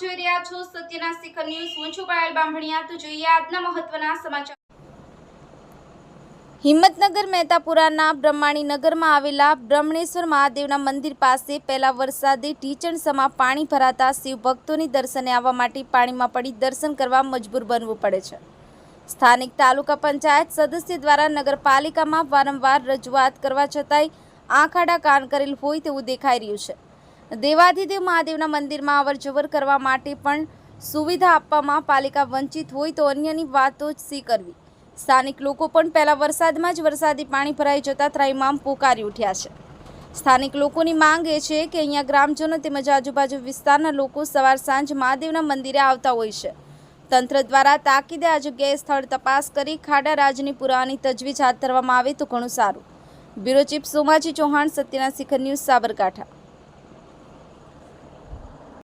સત્યના શિખર ન્યૂઝ, હું છું પાયલ બામભણિયા તો જોઈએ આજના મહત્વના સમાચાર. હિંમતનગર મહેતાપુરાના બ્રહ્માણી નગરમાં આવેલા બ્રહ્મણેશ્વર મહાદેવના મંદિર પાસે પહેલા વરસાદે ઢીચણ સમા પાણી ભરાતા શિવ ભક્તોની દર્શને આવવા માટે પાણીમાં પડી દર્શન કરવા મજબૂર બનવું પડે છે. સ્થાનિક તાલુકા પંચાયત સદસ્ય દ્વારા નગરપાલિકામાં વારંવાર રજૂઆત કરવા છતાંય આંખાડા કાન કરેલ હોય તેવું દેખાઈ રહ્યું છે. દેવાધિદેવ મહાદેવના મંદિરમાં અવરજવર કરવા માટે પણ સુવિધા આપવામાં પાલિકા વંચિત હોય તો અન્યની વાતો જ સી કરવી સ્થાનિક લોકો પણ પહેલાં વરસાદમાં જ વરસાદી પાણી ભરાઈ જતા ત્રાઈમામ પોકારી ઉઠ્યા છે. સ્થાનિક લોકોની માંગ એ છે કે અહીંયા ગ્રામજનો તેમજ આજુબાજુ વિસ્તારના લોકો સવાર સાંજ મહાદેવના મંદિરે આવતા હોય છે. તંત્ર દ્વારા તાકીદે આ જગ્યાએ સ્થળ તપાસ કરી ખાડા રાજની પુરાવાની તજવીજ હાથ ધરવામાં આવે તો ઘણું સારું. બ્યુરો ચીફ સોમાજી ચૌહાણ, સત્યના શિખર ન્યૂઝ સાબરકાંઠા.